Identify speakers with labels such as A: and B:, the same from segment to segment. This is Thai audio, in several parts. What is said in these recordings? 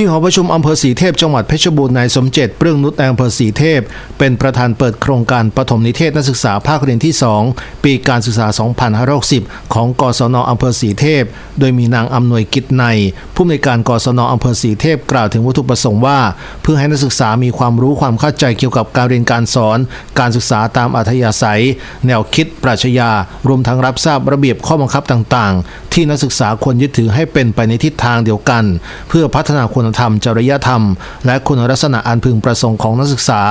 A: ที่หอประชุมอำเภอสีเทพจังหวัดเพชรบูรณ์นายสมเจตเปรื่องนุชนายอำเภอสีเทพ เป็นประธานเปิดโครงการปฐมนิเทศนักศึกษาภาคเรียนที่ 2 ปีการศึกษา 2560 ของกศนอำเภอสีเทพ โดยมีนางอำนวยกิจใน ผู้อำนวยการกศนอำเภอสีเทพกล่าวถึงวัตถุประสงค์ว่า เพื่อให้นักศึกษามีความรู้ความเข้าใจเกี่ยวกับการเรียนการสอน การศึกษาตามอัธยาศัย แนวคิดปรัชญารวมทั้งรับทราบระเบียบข้อบังคับต่างๆที่นักศึกษาควรยึดถือให้เป็นไปในทิศทางเดียวกัน เพื่อพัฒนาคุณธรรม จริยธรรม และคุณลักษณะอันพึงประสงค์ของนักศึกษา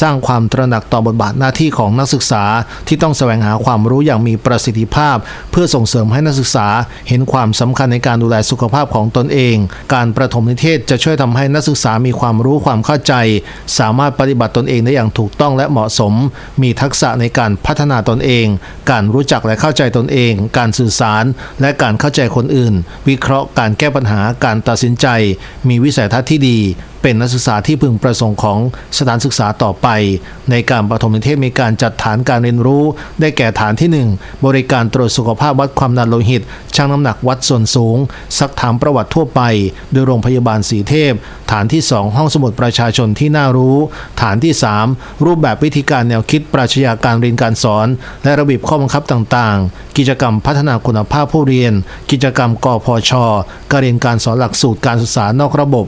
A: สร้างความตระหนักต่อบทบาทหน้าที่ของนักศึกษา ที่ต้องแสวงหาความรู้อย่างมีประสิทธิภาพ เพื่อส่งเสริมให้นักศึกษาเห็นความสำคัญในการดูแลสุขภาพของตนเอง การประถมนิเทศจะช่วยทำให้นักศึกษามีความรู้ความเข้าใจ สามารถปฏิบัติตนเองได้อย่างถูกต้องและเหมาะสม มีทักษะในการพัฒนาตนเอง การรู้จักและเข้าใจตนเอง การสื่อสารและการเข้าใจคนอื่น วิเคราะห์การแก้ปัญหาการตัดสินใจ มีวิสัยทัศน์ที่ดีเป็นนักศึกษาที่พึงประสงค์ของสถานศึกษาต่อไป ในการประถมนิเทศมีการจัดฐานการเรียนรู้ ได้แก่ฐานที่ 1 บริการตรวจสุขภาพวัดความดันโลหิตชั่งน้ำหนักวัดส่วนสูง ซักถามประวัติทั่วไป โดยโรงพยาบาลสีเทพ ฐานที่ 2 ห้องสมุดประชาชนที่น่ารู้ ฐานที่ 3 รูปแบบวิธีการแนวคิดปรัชญาการเรียนการสอน และระเบียบข้อบังคับต่างๆ กิจกรรมพัฒนาคุณภาพผู้เรียน กิจกรรมกพชการเรียนการสอนหลักสูตรการศึกษานอกระบบ